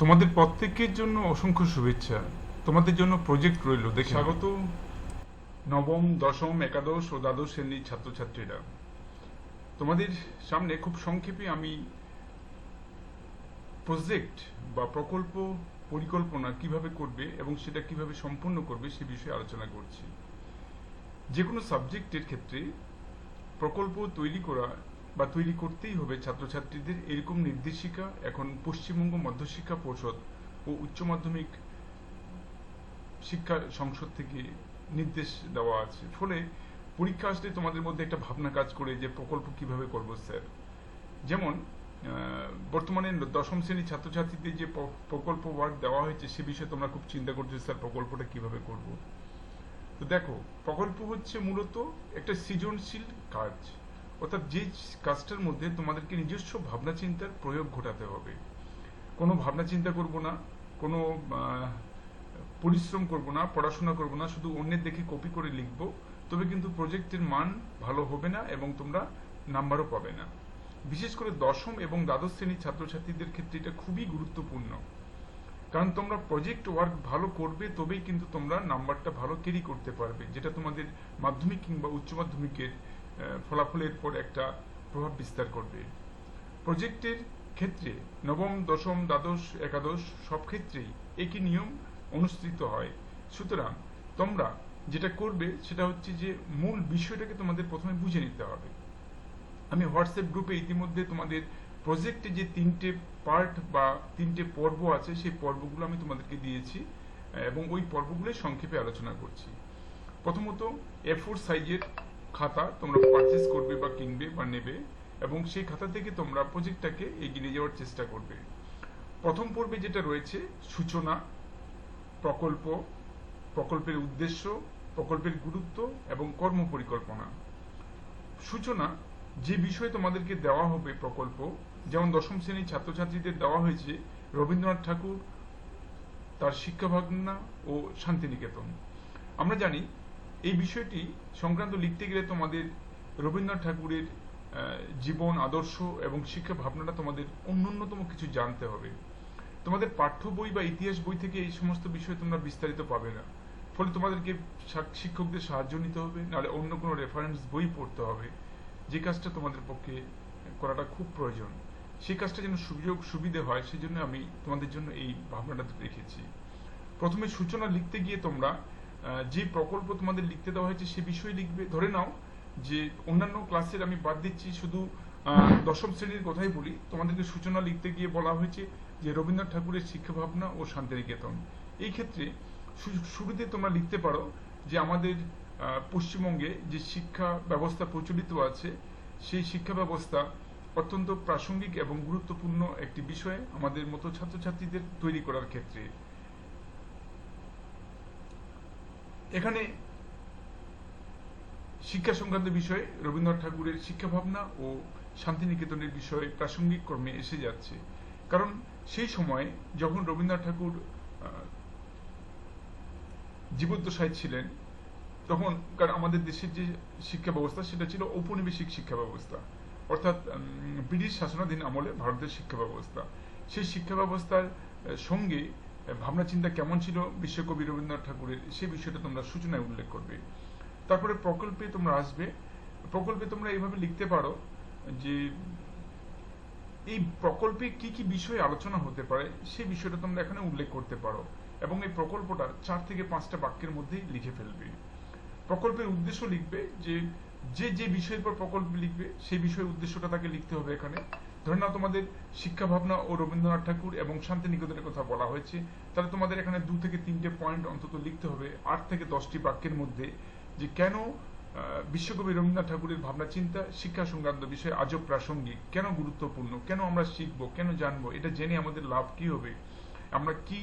তোমাদের প্রত্যেকের জন্য অসংখ্য শুভেচ্ছা। তোমাদের জন্য প্রজেক্ট রইল, দেখে স্বাগত। নবম, দশম, একাদশ ও দ্বাদশ শ্রেণির ছাত্রছাত্রীরা। তোমাদের সামনে খুব সংক্ষেপে আমি প্রজেক্ট বা প্রকল্প পরিকল্পনা কীভাবে করবে এবং সেটা কীভাবে সম্পূর্ণ করবে সে বিষয়ে আলোচনা করছি। যে কোনো সাবজেক্টের ক্ষেত্রে প্রকল্প তৈরি করা বা তৈরি করতেই হবে ছাত্রছাত্রীদের এরকম নির্দেশিকা এখন পশ্চিমবঙ্গ মধ্যশিক্ষা পর্ষদ ও উচ্চ মাধ্যমিক শিক্ষা সংসদ থেকে নির্দেশ দেওয়া আছে। ফলে পরীক্ষা আসলে তোমাদের মধ্যে একটা ভাবনা কাজ করে যে প্রকল্প কীভাবে করব, স্যার? যেমন বর্তমানে দশম শ্রেণির ছাত্রছাত্রীদের যে প্রকল্প ওয়ার্ক দেওয়া হয়েছে সে বিষয়ে তোমরা খুব চিন্তা করছ, স্যার, প্রকল্পটা কীভাবে করব? তো দেখো, প্রকল্প হচ্ছে মূলত একটা সৃজনশীল কাজ। অর্থাৎ যে কাজটার মধ্যে তোমাদেরকে নিজস্ব ভাবনা চিন্তার প্রয়োগ ঘটাতে হবে। কোনো ভাবনা চিন্তা করব না, কোনো পরিশ্রম করব না, পড়াশোনা করব না, শুধু অন্যের দেখে কপি করে লিখব, তবে কিন্তু প্রজেক্টের মান ভালো হবে না এবং তোমরা নাম্বারও পাবে না। বিশেষ করে দশম এবং দ্বাদশ শ্রেণির ছাত্রছাত্রীদের ক্ষেত্রে এটা খুবই গুরুত্বপূর্ণ। কারণ তোমরা প্রজেক্ট ওয়ার্ক ভালো করবে, তবেই কিন্তু তোমরা নাম্বারটা ভালো ক্যারি করতে পারবে, যেটা তোমাদের মাধ্যমিক কিংবা উচ্চ মাধ্যমিকের ফলাফলের পর একটা প্রভাব বিস্তার করবে। প্রজেক্টের ক্ষেত্রে নবম, দশম, দ্বাদশ, একাদশ সব ক্ষেত্রেই একই নিয়ম অনুষ্ঠিত হয়। সুতরাং তোমরা যেটা করবে সেটা হচ্ছে যে মূল বিষয়টাকে তোমাদের প্রথমে বুঝে নিতে হবে। আমি হোয়াটসঅ্যাপ গ্রুপে ইতিমধ্যে তোমাদের প্রজেক্টে যে তিনটে পার্ট বা তিনটে পর্ব আছে, সেই পর্বগুলো আমি তোমাদেরকে দিয়েছি এবং ওই পর্বগুলো সংক্ষেপে আলোচনা করছি। প্রথমত এ ফোর সাইজের খাতা তোমরা পারচেস করবে বা কিনবে বা নেবে এবং সেই খাতা থেকে তোমরা প্রজেক্টটাকে এগিয়ে নিয়ে যাওয়ার চেষ্টা করবে। প্রথম পর্বে যেটা রয়েছে, সূচনা, প্রকল্প, প্রকল্পের উদ্দেশ্য, প্রকল্পের গুরুত্ব এবং কর্ম পরিকল্পনা। সূচনা যে বিষয়ে তোমাদেরকে দেওয়া হবে প্রকল্প, যেমন দশম শ্রেণির ছাত্রছাত্রীদের দেওয়া হয়েছে রবীন্দ্রনাথ ঠাকুর, তার শিক্ষা ভাবনা ও শান্তিনিকেতন। আমরা জানি এই বিষয়টি সংক্রান্ত লিখতে গেলে তোমাদের রবীন্দ্রনাথ ঠাকুরের জীবন, আদর্শ এবং শিক্ষা ভাবনাটা তোমাদের অন্যতম কিছু জানতে হবে। তোমাদের পাঠ্য বই বা ইতিহাস বই থেকে এই সমস্ত বিষয় তোমরা বিস্তারিত পাবে না। ফলে তোমাদেরকে শিক্ষকদের সাহায্য নিতে হবে, নাহলে অন্য কোনো রেফারেন্স বই পড়তে হবে। যে কাজটা তোমাদের পক্ষে করাটা খুব প্রয়োজন। সেই কাজটা যেন সুযোগ সুবিধে হয়, সেজন্য আমি তোমাদের জন্য এই ভাবনাটা রেখেছি। প্রথমে সূচনা লিখতে গিয়ে তোমরা যে প্রকল্প তোমাদের লিখতে দেওয়া হয়েছে সে বিষয়ে লিখবে। ধরে নাও যে অন্যান্য ক্লাসের আমি বাদ দিচ্ছি, শুধু দশম শ্রেণির কথাই বলি। তোমাদেরকে সূচনা লিখতে গিয়ে বলা হয়েছে যে রবীন্দ্রনাথ ঠাকুরের শিক্ষা ভাবনা ও শান্তিনিকেতন। এই ক্ষেত্রে শুরুতে তোমরা লিখতে পারো যে আমাদের পশ্চিমবঙ্গে যে শিক্ষা ব্যবস্থা প্রচলিত আছে, সেই শিক্ষা ব্যবস্থা অত্যন্ত প্রাসঙ্গিক এবং গুরুত্বপূর্ণ একটি বিষয় আমাদের মতো ছাত্রছাত্রীদের তৈরি করার ক্ষেত্রে। এখানে শিক্ষা সংক্রান্ত বিষয়ে রবীন্দ্রনাথ ঠাকুরের শিক্ষা ভাবনা ও শান্তিনিকেতনের বিষয়ে প্রাসঙ্গিক কর্মে এসে যাচ্ছে। কারণ সেই সময়ে যখন রবীন্দ্রনাথ ঠাকুর জীবদ্দশায় ছিলেন, তখন কার আমাদের দেশের যে শিক্ষা ব্যবস্থা সেটা ছিল ঔপনিবেশিক শিক্ষা ব্যবস্থা। অর্থাৎ ব্রিটিশ শাসনাধীন আমলে ভারতের শিক্ষা ব্যবস্থা। সেই শিক্ষা ব্যবস্থার সঙ্গে ভাবনা চিন্তা কেমন ছিল বিশ্বকবি রবীন্দ্রনাথ ঠাকুরের সেই বিষয়টা তোমরা সূচনায় উল্লেখ করবে। তারপরে প্রকল্পে তোমরা আসবে। প্রকল্পে তোমরা এইভাবে লিখতে পারো যে এই প্রকল্পে কি কি বিষয়ে আলোচনা হতে পারে সেই বিষয়টা তোমরা এখানে উল্লেখ করতে পারো এবং এই প্রকল্পটা চার থেকে পাঁচটা বাক্যের মধ্যেই লিখে ফেলবে। প্রকল্পের উদ্দেশ্য লিখবে যে যে যে বিষয়ের পর প্রকল্প লিখবে, সেই বিষয়ের উদ্দেশ্যটা তাকে লিখতে হবে এখানে। ধরে নাও তোমাদের শিক্ষা ভাবনা ও রবীন্দ্রনাথ ঠাকুর এবং শান্তিনিকেতনের কথা বলা হয়েছে, তাহলে তোমাদের এখানে দু থেকে তিনটে পয়েন্ট অন্তত লিখতে হবে, আট থেকে দশটি বাক্যের মধ্যে যে কেন বিশ্বকবি রবীন্দ্রনাথ ঠাকুরের ভাবনা, চিন্তা, শিক্ষা সংক্রান্ত বিষয় আজও প্রাসঙ্গিক, কেন গুরুত্বপূর্ণ, কেন আমরা শিখব, কেন জানব, এটা জেনে আমাদের লাভ কি হবে? আমরা কি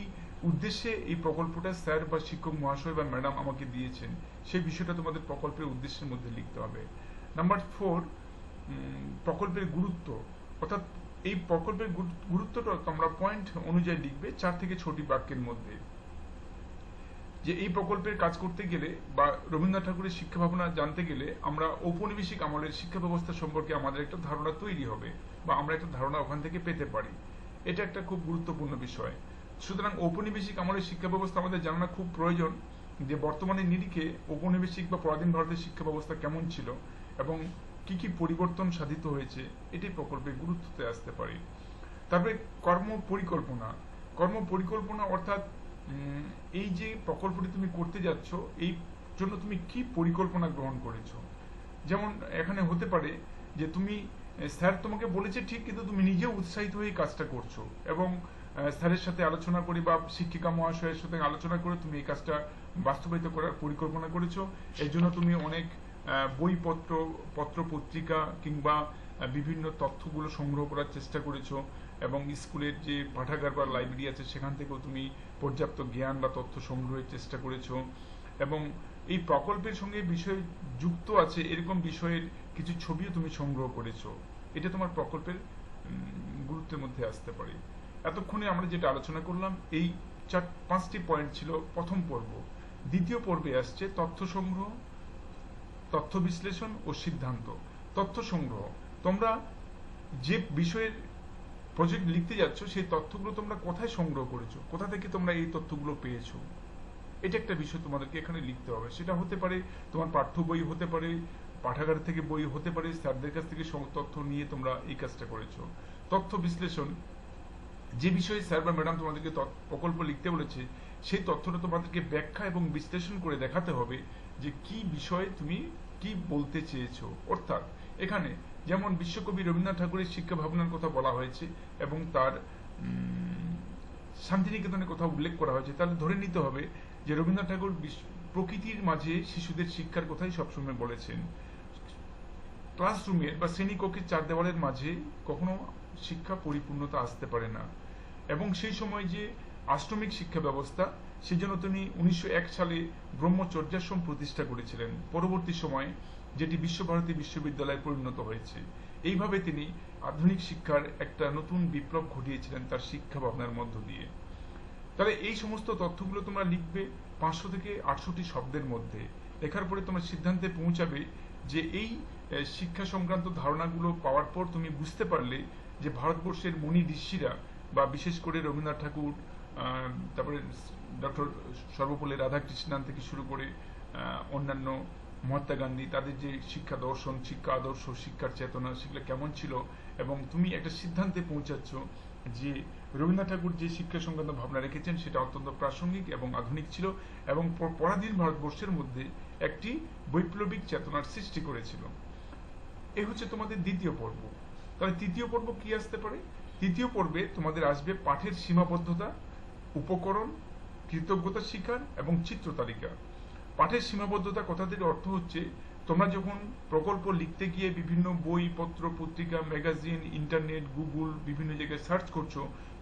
উদ্দেশ্যে এই প্রকল্পটা স্যার বা শিক্ষক মহাশয় বা ম্যাডাম আমাকে দিয়েছেন, সেই বিষয়টা তোমাদের প্রকল্পের উদ্দেশ্যের মধ্যে লিখতে হবে। নাম্বার ফোর প্রকল্পের গুরুত্ব। অর্থাৎ এই প্রকল্পের গুরু- গুরুত্বটা তোমরা পয়েন্ট অনুযায়ী লিখবে চার থেকে ছটি বাক্যের মধ্যে। যে এই প্রকল্পের কাজ করতে গেলে বা রবীন্দ্রনাথ ঠাকুরের শিক্ষা ভাবনা জানতে গেলে আমরা ঔপনিবেশিক আমলের শিক্ষা ব্যবস্থা সম্পর্কে আমাদের একটা ধারণা তৈরি হবে বা আমরা একটা ধারণা ওখান থেকে পেতে পারি। এটা একটা খুব গুরুত্বপূর্ণ বিষয়। সুতরাং ঔপনিবেশিক আমলের শিক্ষা ব্যবস্থা আমাদের জানা খুব প্রয়োজন যে বর্তমানে নিরিখে ঔপনিবেশিক বা পরাধীন ভারতের শিক্ষা ব্যবস্থা কেমন ছিল এবং কি কি পরিবর্তন সাধিত হয়েছে, এটি প্রকল্পের গুরুত্বতে আসতে পারে। তারপরে কর্ম পরিকল্পনা। কর্ম পরিকল্পনা অর্থাৎ এই যে প্রকল্পটি তুমি করতে যাচ্ছ, এই জন্য তুমি কি পরিকল্পনা গ্রহণ করেছ? যেমন এখানে হতে পারে যে তুমি স্যার তোমাকে বলেছে ঠিক, কিন্তু তুমি নিজেও উৎসাহিত হয়ে কাজটা করছ এবং স্যারের সাথে আলোচনা করে বা শিক্ষিকা মহাশয়ের সাথে আলোচনা করে তুমি এই কাজটা বাস্তবায়িত করার পরিকল্পনা করেছ। এর জন্য তুমি অনেক বইপত্র পত্র পত্রিকা কিংবা বিভিন্ন তথ্যগুলো সংগ্রহ করার চেষ্টা করেছ এবং স্কুলের যে পাঠাগার বা লাইব্রেরি আছে সেখান থেকেও তুমি পর্যাপ্ত জ্ঞান বা তথ্য সংগ্রহের চেষ্টা করেছ এবং এই প্রকল্পের সঙ্গে বিষয় যুক্ত আছে, এরকম বিষয়ের কিছু ছবিও তুমি সংগ্রহ করেছ। এটা তোমার প্রকল্পের গুরুত্বের মধ্যে আসতে পারে। এতক্ষণে আমরা যেটা আলোচনা করলাম, এই চার, পাঁচটি পয়েন্ট ছিল প্রথম পর্ব। দ্বিতীয় পর্বে আসছে তথ্য সংগ্রহ তথ্য বিশ্লেষণ ও সিদ্ধান্ত, তথ্য সংগ্রহ। তোমরা যে বিষয়ের প্রজেক্ট লিখতে যাচ্ছ, সেই তথ্যগুলো তোমরা কোথায় সংগ্রহ করেছ? কোথা থেকে তোমরা এই তথ্যগুলো পেয়েছ? এটা একটা বিষয় তোমাদেরকে এখানে লিখতে হবে। সেটা হতে পারে তোমার পাঠ্য বই হতে পারে, পাঠাগার থেকে বই হতে পারে, স্যারদের কাছ থেকে তথ্য নিয়ে তোমরা এই কাজটা করেছ। তথ্য বিশ্লেষণ, যে বিষয়ে স্যার বা ম্যাডাম তোমাদেরকে প্রকল্প লিখতে বলেছে, সেই তথ্যটা তোমাদেরকে ব্যাখ্যা এবং বিশ্লেষণ করে দেখাতে হবে। যে কি বিষয়ে তুমি কি বলতে চেয়েছো? অর্থাৎ, এখানে যেমন বিশ্বকবি রবীন্দ্রনাথ ঠাকুরের শিক্ষা ভাবনার কথা বলা হয়েছে এবং তার শান্তিনিকেতনের কথা উল্লেখ করা হয়েছে, তাহলে ধরে নিতে হবে যে রবীন্দ্রনাথ ঠাকুর প্রকৃতির মাঝে শিশুদের শিক্ষার কথাই সবসময় বলেছেন। ক্লাসরুমের বা শ্রেণীকক্ষের চার দেওয়ালের মাঝে কখনো শিক্ষা পরিপূর্ণতা আসতে পারে না। এবং সেই সময় যে আশ্রমিক শিক্ষা ব্যবস্থা সেজন্য তিনি উনিশশো এক সালে ব্রহ্মচর্যাশ্রম প্রতিষ্ঠা করেছিলেন। পরবর্তী সময়ে যেটি বিশ্বভারতী বিশ্ববিদ্যালয়ে পরিণত হয়েছে। এইভাবে তিনি আধুনিক শিক্ষার একটা নতুন বিপ্লব ঘটিয়েছিলেন তার শিক্ষা ভাবনার মধ্য দিয়ে। তাহলে এই সমস্ত তথ্যগুলো তোমরা লিখবে পাঁচশো থেকে আটশোটি শব্দের মধ্যে। লেখার পরে তোমরা সিদ্ধান্তে পৌঁছাবে যে এই শিক্ষা সংক্রান্ত ধারণাগুলো পাওয়ার পর তুমি বুঝতে পারলে যে ভারতবর্ষের মুনি ঋষিরা বা বিশেষ করে রবীন্দ্রনাথ ঠাকুর তারপরে ডক্টর সর্বপল্লী রাধাকৃষ্ণান থেকে শুরু করে অন্যান্য মহাত্মা গান্ধী, তাদের যে শিক্ষা দর্শন, শিক্ষা আদর্শ, শিক্ষার চেতনা, সেগুলো কেমন ছিল? এবং তুমি একটা সিদ্ধান্তে পৌঁছাচ্ছ যে রবীন্দ্রনাথ ঠাকুর যে শিক্ষা সংক্রান্ত ভাবনা রেখেছেন, সেটা অত্যন্ত প্রাসঙ্গিক এবং আধুনিক ছিল এবং পরাধীন ভারতবর্ষের মধ্যে একটি বৈপ্লবিক চেতনার সৃষ্টি করেছিল। এ হচ্ছে তোমাদের দ্বিতীয় পর্ব। তাহলে তৃতীয় পর্ব কি আসতে পারে? তৃতীয় পর্বে তোমাদের আসবে পাঠের সীমাবদ্ধতা উপকরণ কৃতজ্ঞতা শিকার এবং চিত্র তালিকা। পাঠের সীমাবদ্ধতা কথাটির অর্থ হচ্ছে, তোমরা যখন প্রকল্প লিখতে গিয়ে বিভিন্ন বই, পত্র, পত্রিকা, ম্যাগাজিন, ইন্টারনেট, গুগল বিভিন্ন জায়গায় সার্চ করছ,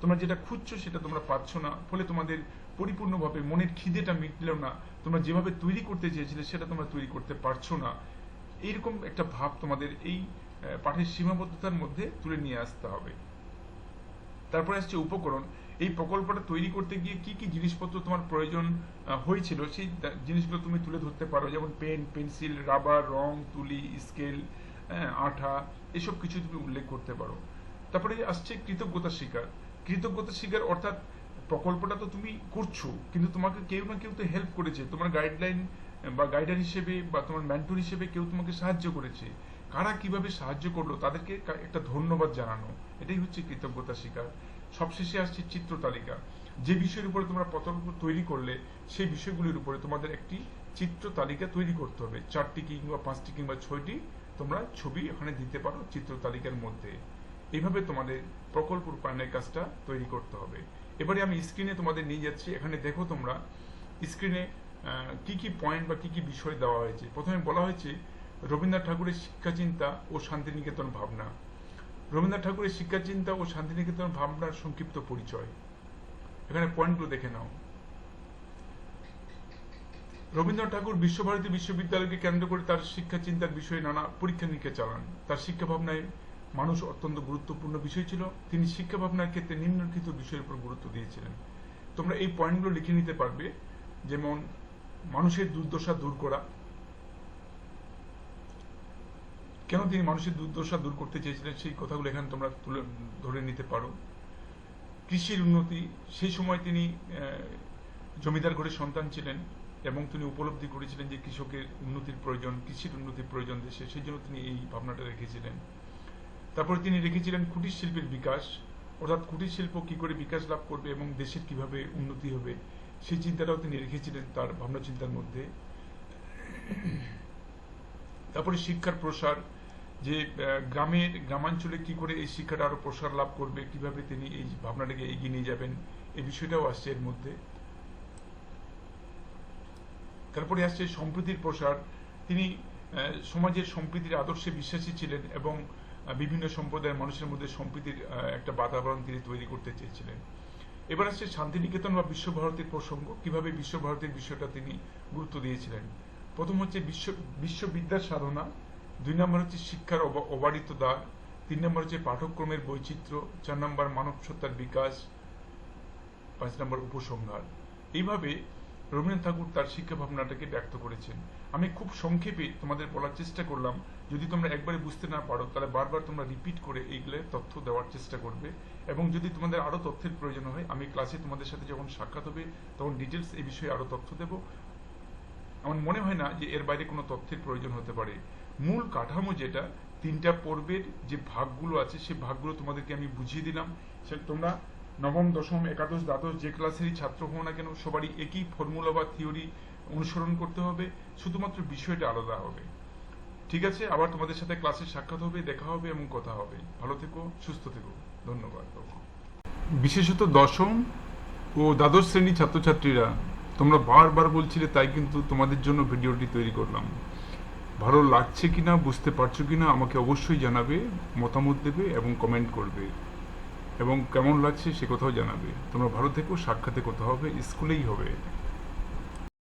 তোমরা যেটা খুঁজছো সেটা তোমরা পাচ্ছ না। ফলে তোমাদের পরিপূর্ণভাবে মনের খিদেটা মিটলেও না। তোমরা যেভাবে তৈরি করতে চেয়েছিলে সেটা তোমরা তৈরি করতে পারছ না। এইরকম একটা ভাব তোমাদের এই পাঠের সীমাবদ্ধতার মধ্যে তুলে নিয়ে আসতে হবে। তারপরে আসছে উপকরণ। এই প্রকল্পটা তৈরি করতে গিয়ে কি কি জিনিসপত্র তোমার প্রয়োজন হয়েছিল? সেই জিনিসগুলো তুমি তুলে ধরতে পারো, যেমন পেন, পেন্সিল, রাবার, রং, তুলি, স্কেল আঠা, এসব কিছু তুমি উল্লেখ করতে পারো। তারপরে আসছে কৃতজ্ঞতা স্বীকার কৃতজ্ঞতা স্বীকার অর্থাৎ প্রকল্পটা তো তুমি করছ, কিন্তু তোমাকে কেউ না কেউ তো হেল্প করেছে। তোমার গাইডলাইন বা গাইডার হিসেবে, বা তোমার মেন্টর হিসেবে কেউ তোমাকে সাহায্য করেছে। কারা কীভাবে সাহায্য করল, তাদেরকে একটা ধন্যবাদ জানানো। এটাই হচ্ছে কৃতজ্ঞতা স্বীকার সবশেষে আসছে চিত্র তালিকা। যে বিষয়ের উপরে তোমরা প্রকল্প তৈরি করলে, সেই বিষয়গুলির উপরে তোমাদের একটি চিত্র তালিকা তৈরি করতে হবে। চারটি কিংবা পাঁচটি কিংবা ছয়টি তোমরা ছবি এখানে দিতে পারো চিত্র তালিকার মধ্যে। এভাবে তোমাদের প্রকল্প রূপায়ণের কাজটা তৈরি করতে হবে। এবারে আমি স্ক্রিনে তোমাদের নিয়ে যাচ্ছি। এখানে দেখো তোমরা স্ক্রিনে কি কি পয়েন্ট বা কি কি বিষয় দেওয়া হয়েছে। প্রথমে বলা হয়েছে, রবীন্দ্রনাথ ঠাকুরের শিক্ষা চিন্তা ও শান্তিনিকেতন ভাবনা। রবীন্দ্রনাথ ঠাকুরের শিক্ষা চিন্তা ও শান্তিনিকেতন ভাবনার সংক্ষিপ্ত পরিচয়। এখানে পয়েন্টগুলো দেখে নাও। রবীন্দ্রনাথ ঠাকুর বিশ্বভারতী বিশ্ববিদ্যালয়কে কেন্দ্র করে তার শিক্ষা চিন্তার বিষয়ে নানা পরীক্ষা নিরীক্ষা চালান। তার শিক্ষা ভাবনায় মানুষ অত্যন্ত গুরুত্বপূর্ণ বিষয় ছিল। তিনি শিক্ষা ভাবনার ক্ষেত্রে নিম্নলিখিত বিষয়ের উপর গুরুত্ব দিয়েছিলেন। তোমরা এই পয়েন্টগুলো লিখে নিতে পারবে, যেমন মানুষের দুর্দশা দূর করা কেন তিনি মানুষের দুর্দশা দূর করতে চেয়েছিলেন? সেই কথাগুলো এখানে তোমরা তুলে, ধরে নিতে পারো। কৃষির উন্নতি, সেই সময় তিনি জমিদার ঘরের সন্তান ছিলেন এবং তিনি উপলব্ধি করেছিলেন যে কৃষকের উন্নতির প্রয়োজন, কৃষির উন্নতির প্রয়োজন দেশে। সেই জন্য তিনি এই ভাবনাটা রেখেছিলেন। তারপরে তিনি রেখেছিলেন কুটির শিল্পের বিকাশ। অর্থাৎ কুটির শিল্প কি করে বিকাশ লাভ করবে এবং দেশের কীভাবে উন্নতি হবে, সেই চিন্তাটাও তিনি রেখেছিলেন তার ভাবনা চিন্তার মধ্যে। তারপরে শিক্ষার প্রসার যে গ্রামের গ্রামাঞ্চলে কি করে এই শিক্ষাটা আরও প্রসার লাভ করবে, কীভাবে তিনি এই ভাবনাটাকে এগিয়ে নিয়ে যাবেন, এই বিষয়টাও আসছে এর মধ্যে। তারপরে আসছে সম্প্রীতির প্রসার। তিনি সমাজের সম্প্রীতির আদর্শে বিশ্বাসী ছিলেন এবং বিভিন্ন সম্প্রদায়ের মানুষের মধ্যে সম্প্রীতির একটা বাতাবরণ তিনি তৈরি করতে চেয়েছিলেন। এবার আসছে শান্তিনিকেতন বা বিশ্বভারতীর প্রসঙ্গ, কীভাবে বিশ্বভারতীর বিষয়টা তিনি গুরুত্ব দিয়েছিলেন। প্রথম হচ্ছে বিশ্ব, বিশ্ববিদ্যার সাধনা। দুই নম্বর হচ্ছে শিক্ষার অবা- অবারিত দ্বার তিন নম্বর হচ্ছে পাঠ্যক্রমের বৈচিত্র্য, চার নম্বর মানব সত্তার বিকাশ, পাঁচ নম্বর উপসংহার। এইভাবে রবীন্দ্রনাথ ঠাকুর তার শিক্ষা ভাবনাটাকে ব্যক্ত করেছেন। আমি খুব সংক্ষেপে তোমাদের বলার চেষ্টা করলাম। যদি তোমরা একবারে বুঝতে না পারো, তাহলে বারবার তোমরা রিপিট করে এইগুলো তথ্য দেওয়ার চেষ্টা করবে। এবং যদি তোমাদের আরও তথ্যের প্রয়োজন হয়, আমি ক্লাসে তোমাদের সাথে যখন সাক্ষাৎ হবে, তখন ডিটেলস এই বিষয়ে আরও তথ্য দেব। আমার মনে হয় না যে এর বাইরে কোনো তথ্যের প্রয়োজন হতে পারে। মূল কাঠামো যেটা, তিনটা পর্বের যে ভাগগুলো আছে সেই ভাগগুলো তোমাদেরকে আমি বুঝিয়ে দিলাম। সে তোমরা নবম, দশম, একাদশ, দ্বাদশ যে ক্লাসেরই ছাত্র হও না কেন, সবারই একই ফর্মুলা বা থিওরি অনুসরণ করতে হবে। শুধুমাত্র বিষয়টা আলাদা হবে। ঠিক আছে? আবার তোমাদের সাথে ক্লাসে সাক্ষাৎ হবে, দেখা হবে এবং কথা হবে। ভালো থেকো, সুস্থ থেকো। ধন্যবাদ বিশেষত দশম ও দ্বাদশ শ্রেণির ছাত্রছাত্রীরা, তোমরা বারবার বলছিলে, তাই কিন্তু তোমাদের জন্য ভিডিওটি তৈরি করলাম। ভালো লাগছে কি না বুঝতে পারছ কি না আমাকে অবশ্যই জানাবে, মতামত দেবে এবং কমেন্ট করবে। এবং কেমন লাগছে সে কথাও জানাবে। তোমরা ভালো থেকো, সাক্ষাতে কথা হবে, স্কুলেই হবে।